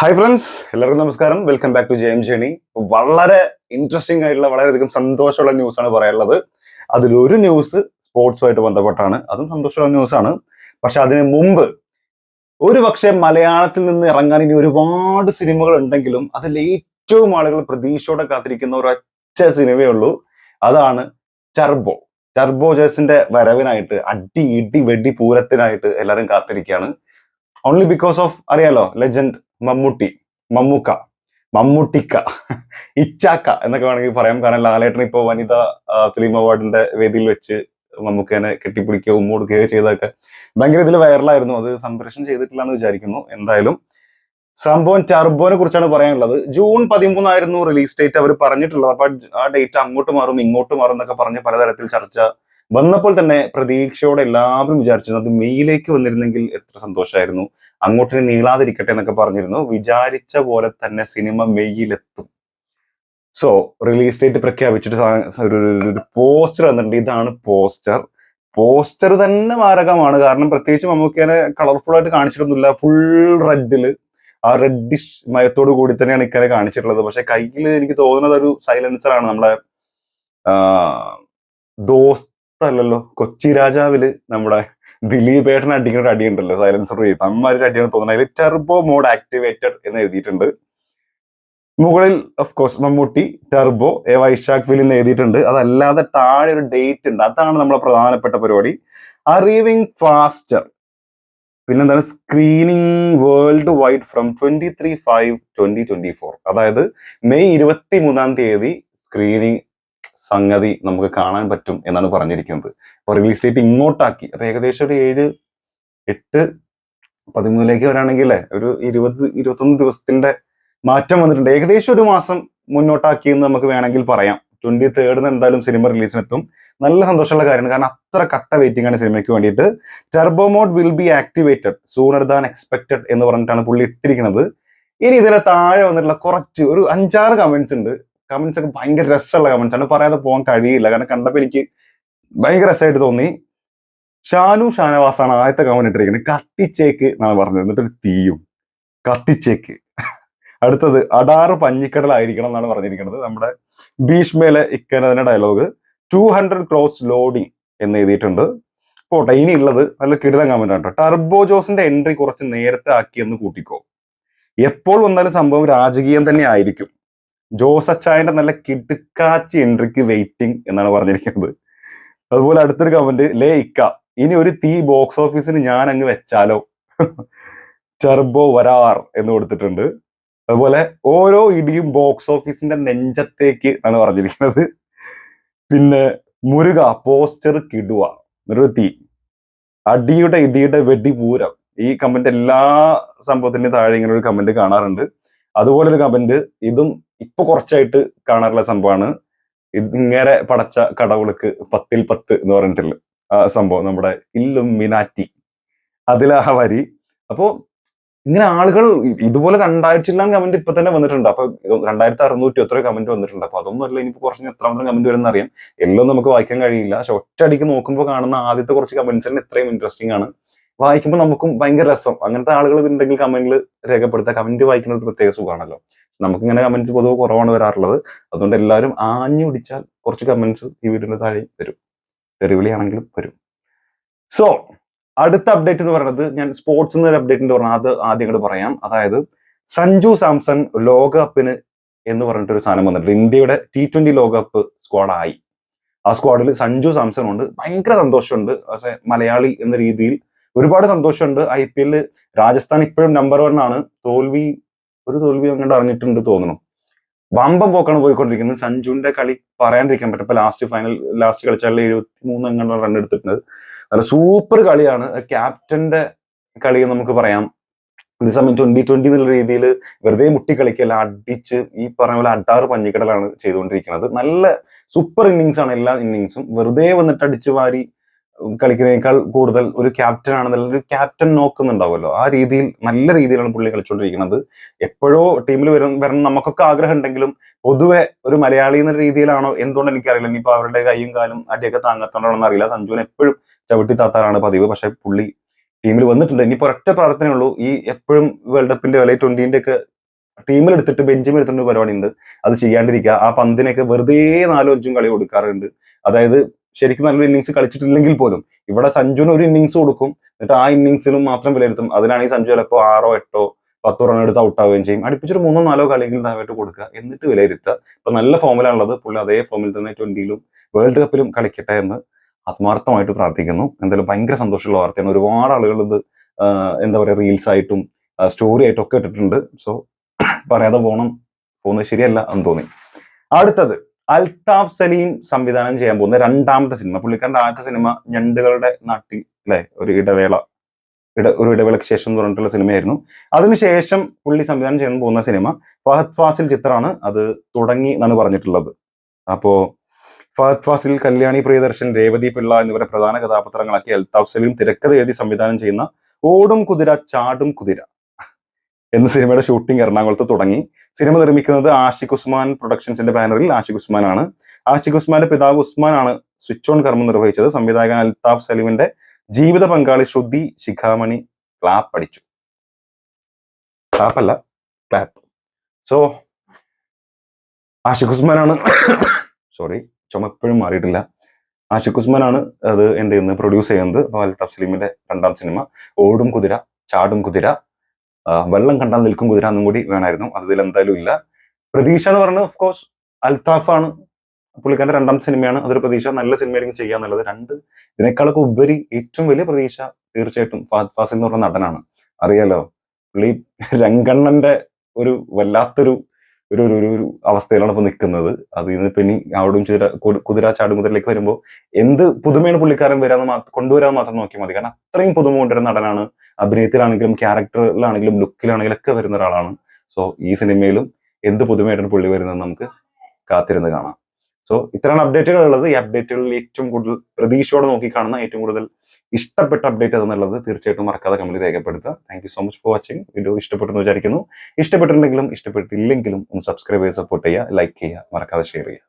Hi friends എല്ലാവർക്കും നമസ്കാരം. Welcome back to ജെയിം ജേണി വളരെ ഇൻട്രസ്റ്റിംഗ് ആയിട്ടുള്ള വളരെയധികം സന്തോഷമുള്ള ന്യൂസാണ് പറയാനുള്ളത്. അതിലൊരു ന്യൂസ് സ്പോർട്സുമായിട്ട് ബന്ധപ്പെട്ടാണ്. അതും സന്തോഷമുള്ള ന്യൂസാണ് പക്ഷെ അതിന് മുമ്പ് ഒരു പക്ഷേ മലയാളത്തിൽ നിന്ന് ഇറങ്ങാൻ ഇനി ഒരുപാട് സിനിമകൾ ഉണ്ടെങ്കിലും അതിൽ ഏറ്റവും ആളുകൾ പ്രതീക്ഷയോടെ കാത്തിരിക്കുന്ന ഒരൊറ്റ സിനിമയേ ഉള്ളൂ. അതാണ് ടർബോ ടർബോ ജേസിന്റെ വരവിനായിട്ട് അടി ഇടി വെടി പൂരത്തിനായിട്ട് എല്ലാവരും കാത്തിരിക്കുകയാണ്. ഓൺലി ബിക്കോസ് ഓഫ് അറിയാലോ ലെജൻഡ് മമ്മൂട്ടി മമ്മൂക്ക മമ്മൂട്ടിക്ക ഇച്ചാക്ക എന്നൊക്കെ വേണമെങ്കിൽ പറയാം. കാരണം ലാലേട്ടൻ ഇപ്പോൾ വനിതാ ഫിലിം അവാർഡിന്റെ വേദിയിൽ വെച്ച് മമ്മൂക്കേനെ കെട്ടിപ്പിടിക്കുക ഉമ്മ കൊടുക്കുകയോ ചെയ്തൊക്കെ ഭയങ്കര ഇതിൽ വൈറലായിരുന്നു അത് സംപ്രേഷണം ചെയ്തിട്ടില്ല എന്ന് വിചാരിക്കുന്നു. എന്തായാലും സംഭവം ടർബോനെ കുറിച്ചാണ് പറയാനുള്ളത്. ജൂൺ പതിമൂന്നായിരുന്നു റിലീസ് ഡേറ്റ് അവർ പറഞ്ഞിട്ടുള്ളത്. അപ്പൊ ആ ഡേറ്റ് അങ്ങോട്ട് മാറും ഇങ്ങോട്ട് മാറും എന്നൊക്കെ പറഞ്ഞ് പലതരത്തിൽ ചർച്ച വന്നപ്പോൾ തന്നെ പ്രതീക്ഷയോടെ എല്ലാവരും വിചാരിച്ചിരുന്നു അത് മെയ്യിലേക്ക് വന്നിരുന്നെങ്കിൽ എത്ര സന്തോഷമായിരുന്നു അങ്ങോട്ട് നീളാതിരിക്കട്ടെ എന്നൊക്കെ പറഞ്ഞിരുന്നു. വിചാരിച്ച പോലെ തന്നെ സിനിമ മെയ്യിലെത്തും സോ റിലീസ് ഡേറ്റ് പ്രഖ്യാപിച്ചിട്ട് ഒരു പോസ്റ്റർ വന്നിട്ടുണ്ട്. ഇതാണ് പോസ്റ്റർ പോസ്റ്റർ തന്നെ മാരകമാണ്. കാരണം പ്രത്യേകിച്ച് മമ്മൂക്കേനെ കളർഫുൾ ആയിട്ട് കാണിച്ചിട്ടൊന്നുമില്ല. ഫുൾ റെഡിൽ ആ റെഡിഷ് മയത്തോട് കൂടി തന്നെയാണ് ഇക്കരെ കാണിച്ചിട്ടുള്ളത്. പക്ഷെ കയ്യിൽ എനിക്ക് തോന്നുന്നത് ഒരു സൈലൻസർ ആണ്. നമ്മളെ ആ, ദോസ്തല്ലല്ലോ കൊച്ചി രാജാവിൽ നമ്മുടെ ദിലീപ് ഏട്ടൻ അടിക്കുന്ന ഒരു അടിയുണ്ടല്ലോ സൈലൻസർ ചെയ്ത് അമ്മമാരുടെ അടിയാണ് തോന്നുന്നത് അതിൽ ടെർബോ മോഡ് ആക്ടിവേറ്റഡ് എന്ന് എഴുതിയിട്ടുണ്ട്. മുകളിൽ of course Mammootty Turbo A Vaishakh film എന്ന് എഴുതിയിട്ടുണ്ട്. അതല്ലാതെ താഴെ ഒരു ഡേറ്റ് ഉണ്ട്. അതാണ് നമ്മളെ പ്രധാനപ്പെട്ട പരിപാടി. അറിവിംഗ് ഫാസ്റ്റർ പിന്നെന്താണ്? Screening worldwide from twenty three five twenty twenty four അതായത് മെയ് ഇരുപത്തി മൂന്നാം തീയതി സ്ക്രീനിങ് സംഗതി നമുക്ക് കാണാൻ പറ്റും എന്നാണ് പറഞ്ഞിരിക്കുന്നത്. അപ്പൊ റിലീസ് ഡേറ്റ് ഇങ്ങോട്ടാക്കി. അപ്പൊ ഏകദേശം ഒരു ഏഴ് എട്ട് പതിമൂന്നിലേക്ക് വരാണെങ്കിൽ ഒരു ഇരുപത് ഇരുപത്തൊന്ന് ദിവസത്തിന്റെ മാറ്റം വന്നിട്ടുണ്ട്. ഏകദേശം ഒരു മാസം മുന്നോട്ടാക്കി എന്ന് നമുക്ക് വേണമെങ്കിൽ പറയാം. ട്വന്റി തേർഡിന് എന്തായാലും സിനിമ റിലീസിനെത്തും നല്ല സന്തോഷമുള്ള കാര്യമാണ്. കാരണം അത്ര കട്ട വെയിറ്റിംഗ് ആണ് സിനിമയ്ക്ക് വേണ്ടിയിട്ട്. Turbo mode will be activated sooner than expected എന്ന് പറഞ്ഞിട്ടാണ് പുള്ളി ഇട്ടിരിക്കുന്നത്. ഇനി ഇതിന് താഴെ വന്നിട്ടുള്ള കുറച്ച് ഒരു അഞ്ചാറ് കമന്റ്സ് ഉണ്ട്. കമന്റ്സ് ഒക്കെ ഭയങ്കര രസമുള്ള കമന്റ്സ് ആണ്. പറയാതെ പോകാൻ കഴിയില്ല. കാരണം കണ്ടപ്പോൾ എനിക്ക് ഭയങ്കര രസമായിട്ട് തോന്നി. ഷാനു ഷാനവാസാണ് ആദ്യത്തെ കമന്റ് ഇട്ടിരിക്കുന്നത്. കത്തിച്ചേക്ക് എന്നാണ് പറഞ്ഞത്. എന്നിട്ടൊരു തീയും. കത്തിച്ചേക്ക്. അടുത്തത് അടാറ് പഞ്ഞിക്കടലായിരിക്കണം എന്നാണ് പറഞ്ഞിരിക്കുന്നത്. നമ്മുടെ ഭീഷ്മയിലെ ഇക്കനതിന്റെ dialogue two hundred crore loading എന്ന് എഴുതിയിട്ടുണ്ട്. പോട്ടെ ഉള്ളത് നല്ല കിടിലം കമന്റ് ആണ് ടർബോ ജോസിന്റെ എൻട്രി കുറച്ച് നേരത്തെ ആക്കിയെന്ന് കൂട്ടിക്കോ. എപ്പോൾ വന്നാലും സംഭവം രാജകീയം തന്നെ ആയിരിക്കും. ജോസ് അച്ചായന്റെ നല്ല കിടുക്കാച്ചി എൻട്രിക്ക് വെയിറ്റിംഗ് എന്നാണ് പറഞ്ഞിരിക്കുന്നത്. അതുപോലെ അടുത്തൊരു കമന്റ് ലേ ഇക്ക ഇനി ഒരു തീ ബോക്സ് ഓഫീസിന് ഞാൻ അങ്ങ് വെച്ചാലോ? ചെർബോ വരാർ എന്ന് കൊടുത്തിട്ടുണ്ട്. അതുപോലെ ഓരോ ഇടിയും ബോക്സ് ഓഫീസിന്റെ നെഞ്ചത്തേക്ക് എന്നാണ് പറഞ്ഞിരിക്കുന്നത്. പിന്നെ മുരുക പോസ്റ്റർ കിടുവ ഒരു തീ. അടിയുടെ ഇടിയുടെ വെടിപൂരം. ഈ കമന്റ് എല്ലാ സംഭവത്തിന്റെയും താഴെ ഇങ്ങനെ ഒരു കമന്റ് കാണാറുണ്ട്. അതുപോലെ ഒരു കമന്റ് ഇതും ഇപ്പൊ കുറച്ചായിട്ട് കാണാറുള്ള സംഭവമാണ് ഇങ്ങനെ പടച്ച കടവുൾക്ക് പത്തിൽ പത്ത് എന്ന് പറഞ്ഞിട്ടുള്ള സംഭവം നമ്മുടെ ഇല്ലും മിനാറ്റി. അതിലാ വരി. അപ്പോ ഇങ്ങനെ ആളുകൾ ഇതുപോലെ രണ്ടായിരത്തി കമന്റ് ഇപ്പൊ തന്നെ വന്നിട്ടുണ്ട്. അപ്പൊ രണ്ടായിരത്തി അറുന്നൂറ്റി എത്ര കമന്റ് വന്നിട്ടുണ്ട്. അപ്പൊ അതൊന്നും അല്ല ഇനിയിപ്പോ കുറച്ച് എത്രാമത്തെ കമന്റ് വരുന്ന അറിയാം. എല്ലാം നമുക്ക് വായിക്കാൻ കഴിയില്ല. പക്ഷെ ഒറ്റയടിക്ക് നോക്കുമ്പോൾ കാണുന്ന ആദ്യത്തെ കുറച്ച് കമന്റ്സ് തന്നെ ഇത്രയും ഇൻട്രസ്റ്റിംഗ് ആണ്. വായിക്കുമ്പോൾ നമുക്കും ഭയങ്കര രസം. അങ്ങനത്തെ ആളുകൾ ഇതുണ്ടെങ്കിൽ കമന്റിൽ രേഖപ്പെടുത്തുക കമന്റ് വായിക്കുന്നത് പ്രത്യേക സുഖമാണല്ലോ. നമുക്ക് ഇങ്ങനെ കമന്റ്സ് പൊതുവെ കുറവാണ് വരാറുള്ളത്. അതുകൊണ്ട് എല്ലാവരും ആഞ്ഞു പിടിച്ചാൽ കുറച്ച് കമന്റ്സ് ഈ വീഡിയോയുടെ താഴെ വരും. തെറിവിളിയാണെങ്കിലും വരും. സോ അടുത്ത അപ്ഡേറ്റ് എന്ന് പറയുന്നത് ഞാൻ സ്പോർട്സ് എന്നൊരു അപ്ഡേറ്റ് എന്ന് പറഞ്ഞാൽ അത് ആദ്യം ഇങ്ങോട്ട് പറയാം. അതായത് സഞ്ജു സാംസൺ ലോകകപ്പിന് എന്ന് പറഞ്ഞിട്ടൊരു സാധനം വന്നിട്ടുണ്ട്. ഇന്ത്യയുടെ ടി ട്വന്റി ലോകകപ്പ് സ്ക്വാഡായി ആ സ്ക്വാഡിൽ സഞ്ജു സാംസൺ ഉണ്ട്. ഭയങ്കര സന്തോഷമുണ്ട്. പക്ഷേ മലയാളി എന്ന രീതിയിൽ ഒരുപാട് സന്തോഷമുണ്ട്. ഐ പി എല്ലിൽ രാജസ്ഥാൻ ഇപ്പോഴും നമ്പർ വൺ ആണ്. തോൽവി ഒരു തോൽവി അങ്ങോട്ട് അറിഞ്ഞിട്ടുണ്ട് തോന്നുന്നു. വമ്പം പോക്കാണ് പോയിക്കൊണ്ടിരിക്കുന്നത്. സഞ്ജുവിന്റെ കളി പറയാണ്ടിരിക്കാൻ പറ്റും ഇപ്പൊ ലാസ്റ്റ് ഫൈനൽ ലാസ്റ്റ് കളിച്ചാൽ എഴുപത്തി മൂന്ന് അങ്ങനെയുള്ള റൺ എടുത്തിട്ടുണ്ട് നല്ല സൂപ്പർ കളിയാണ്. ക്യാപ്റ്റന്റെ കളി നമുക്ക് പറയാം. അതേസമയം ട്വന്റി ട്വന്റി എന്നുള്ള രീതിയിൽ വെറുതെ മുട്ടി കളിക്കല്ല അടിച്ച് ഈ പറഞ്ഞ പോലെ അഡാറ് പഞ്ഞിക്കടലാണ് ചെയ്തുകൊണ്ടിരിക്കുന്നത്. നല്ല സൂപ്പർ ഇന്നിങ്സ് ആണ് എല്ലാ ഇന്നിങ്സും വെറുതെ വന്നിട്ട് അടിച്ചു വാരി കളിക്കുന്നതിനേക്കാൾ കൂടുതൽ ഒരു ക്യാപ്റ്റൻ ആണെന്നുള്ള ഒരു ക്യാപ്റ്റൻ നോക്കുന്നുണ്ടാവുമല്ലോ. ആ രീതിയിൽ നല്ല രീതിയിലാണ് പുള്ളി കളിച്ചുകൊണ്ടിരിക്കുന്നത് എപ്പോഴോ ടീമിൽ വരും വരണം നമുക്കൊക്കെ ആഗ്രഹം ഉണ്ടെങ്കിലും പൊതുവെ ഒരു മലയാളി എന്ന രീതിയിലാണോ എന്തുകൊണ്ട് എനിക്കറിയില്ല. ഇനിയിപ്പോ അവരുടെ കൈയും കാലും അടിയൊക്കെ താങ്ങത്തോണ്ടാണെന്ന് അറിയില്ല. സഞ്ജുവിന് എപ്പോഴും ചവിട്ടി താത്താറാണ് പതിവ്. പക്ഷെ പുള്ളി ടീമിൽ വന്നിട്ടുണ്ട്. ഇനിയിപ്പോ ഒറ്റ പ്രാർത്ഥനയേ ഉള്ളൂ. ഈ എപ്പോഴും വേൾഡ് കപ്പിന്റെ അല്ലെങ്കിൽ ട്വന്റിന്റെ ഒക്കെ ടീമിൽ എടുത്തിട്ട് ബെഞ്ചിൽ എടുത്തിട്ട് പരിപാടി ഉണ്ട് അത് ചെയ്യാണ്ടിരിക്കുക. ആ പന്തിനൊക്കെ വെറുതെ നാലോ അഞ്ചും കളി കൊടുക്കാറുണ്ട്. അതായത് ശരിക്കും നല്ലൊരു ഇന്നിങ്സ് കളിച്ചിട്ടില്ലെങ്കിൽ പോലും. ഇവിടെ സഞ്ജുവിന് ഒരു ഇന്നിങ്സ് കൊടുക്കും. എന്നിട്ട് ആ ഇന്നിങ്സിലും മാത്രം വിലയിരുത്തും. അതിനാണെങ്കിൽ സഞ്ജു ചിലപ്പോൾ ആറോ എട്ടോ പത്തോ റൺ എടുത്ത് ഔട്ട് ആവുകയും ചെയ്യും. അടുപ്പിച്ചൊരു മൂന്നോ നാലോ കളിയെങ്കിലും താഴോട്ട് കൊടുക്കുക. എന്നിട്ട് വിലയിരുത്തുക. ഇപ്പൊ നല്ല ഫോമിലാണുള്ളത് പുള്ളി അതേ ഫോമിൽ തന്നെ ട്വന്റിയിലും വേൾഡ് കപ്പിലും കളിക്കട്ടെ എന്ന് ആത്മാർത്ഥമായിട്ട് പ്രാർത്ഥിക്കുന്നു. എന്തായാലും ഭയങ്കര സന്തോഷമുള്ള വാർത്തയാണ്. ഒരുപാട് ആളുകൾ ഇത് എന്താ പറയുക റീൽസ് ആയിട്ടും സ്റ്റോറി ആയിട്ടും ഒക്കെ ഇട്ടിട്ടുണ്ട്. സോ പറയാതെ പോകണം പോകുന്നത് ശരിയല്ല എന്ന് തോന്നി. അടുത്തത്. അൽതാഫ് സലീം സംവിധാനം ചെയ്യാൻ പോകുന്ന രണ്ടാമത്തെ സിനിമ പുള്ളിക്കാരന്റെ ആദ്യത്തെ സിനിമ ഞണ്ടുകളുടെ നാട്ടിൽ അല്ലെ ഒരു ഇടവേള ഇട ഒരു ഇടവേളയ്ക്ക് ശേഷം പറഞ്ഞിട്ടുള്ള സിനിമയായിരുന്നു. അതിനുശേഷം പുള്ളി സംവിധാനം ചെയ്യാൻ പോകുന്ന സിനിമ ഫഹദ് ഫാസിൽ ചിത്രമാണ്. അത് തുടങ്ങി എന്നാണ് പറഞ്ഞിട്ടുള്ളത്. അപ്പോ ഫഹദ് ഫാസിൽ കല്യാണി പ്രിയദർശൻ രേവതി പിള്ള എന്നിവരെ പ്രധാന കഥാപാത്രങ്ങളാക്കി അൽതാഫ് സലീം തിരക്കഥ എഴുതി സംവിധാനം ചെയ്യുന്ന ഓടും കുതിര ചാടും കുതിര. എന്ന സിനിമയുടെ ഷൂട്ടിംഗ് എറണാകുളത്ത് തുടങ്ങി. സിനിമ നിർമ്മിക്കുന്നത് ആഷിഖ് ഉസ്മാൻ പ്രൊഡക്ഷൻസിന്റെ ബാനറിൽ ആഷിഖ് ഉസ്മാൻ ആണ് ആഷിഖ് ഉസ്മാന്റെ പിതാവ് ഉസ്മാൻ ആണ് സ്വിച്ച് ഓൺ കർമ്മം നിർവഹിച്ചത്. സംവിധായകൻ അൽതാഫ് സലീമിന്റെ ജീവിത പങ്കാളി ശ്രുതി ശിഖാമണി ക്ലാപ്പ് അടിച്ചു. ക്ലാപ്പ് അല്ല ക്ലാപ്പ് സോ ആഷിഖ് ആണ് സോറി ചുമ എപ്പോഴും മാറിയിട്ടില്ല. ആഷിഖ് ആണ് അത് എന്ത് ചെയ്യുന്നത്? പ്രൊഡ്യൂസ് ചെയ്യുന്നത്. അൽതാഫ് സലീമിന്റെ രണ്ടാം സിനിമ ഓടും കുതിര ചാടും കുതിര. വെള്ളം കണ്ടാൽ നിൽക്കും കുതിര എന്നും കൂടി വേണമായിരുന്നു. അത് ഇതിൽ എന്തായാലും ഇല്ല. പ്രതീക്ഷ എന്ന് പറഞ്ഞത് ഓഫ് കോഴ്സ് അൽത്താഫാണ് പുള്ളിക്കാരന്റെ രണ്ടാം സിനിമയാണ്. അതൊരു പ്രതീക്ഷ. നല്ല സിനിമയായിരിക്കും ചെയ്യാന്നുള്ളത് രണ്ട് ഇതിനേക്കാളൊക്കെ ഉപരി ഏറ്റവും വലിയ പ്രതീക്ഷ തീർച്ചയായിട്ടും ഫാദ് ഫാസിൽ എന്ന് പറഞ്ഞ നടനാണ്. അറിയാലോ? പുള്ളി രംഗണ്ണന്റെ ഒരു വല്ലാത്തൊരു ഒരു ഒരു ഒരു- അവസ്ഥയിലാണ് ഇപ്പൊ നിൽക്കുന്നത് അത് ഇന്നിപ്പോ ഇനി അവിടും കുതിര കുതിര ചാടും കുതിരയിലേക്ക് വരുമ്പോൾ എന്ത് പുതുമയാണ് പുള്ളിക്കാരൻ വരാന്ന് കൊണ്ടുവരാൻ മാത്രം നോക്കിയാൽ മതി. കാരണം അത്രയും പുതുമ കൊണ്ടുവരുന്ന നടനാണ്. അഭിനയത്തിലാണെങ്കിലും ക്യാരക്ടറിലാണെങ്കിലും ലുക്കിലാണെങ്കിലും ഒക്കെ വരുന്ന ഒരാളാണ്. സോ ഈ സിനിമയിലും എന്ത് പുതുമയായിട്ടാണ് പുള്ളി വരുന്നത് നമുക്ക് കാത്തിരുന്ന് കാണാം. സോ ഇത്രയാണ് അപ്ഡേറ്റുകൾ ഉള്ളത്. ഈ അപ്ഡേറ്റുകളിൽ ഏറ്റവും കൂടുതൽ പ്രതീക്ഷയോടെ നോക്കിക്കാണുന്ന ഏറ്റവും കൂടുതൽ ഇഷ്ടപ്പെട്ട അപ്ഡേറ്റ് എന്നുള്ളത് തീർച്ചയായിട്ടും മറക്കാതെ കമന്റ് രേഖപ്പെടുത്തുക. Thank you so much for watching video ഇഷ്ടപ്പെട്ടെന്ന് വിചാരിക്കുന്നു. ഇഷ്ടപ്പെട്ടിട്ടുണ്ടെങ്കിലും ഇഷ്ടപ്പെട്ടില്ലെങ്കിലും ഒന്ന് സബ്സ്ക്രൈബ് ചെയ്ത് സപ്പോർട്ട് ചെയ്യുക ലൈക്ക് ചെയ്യുക മറക്കാതെ ഷെയർ ചെയ്യുക.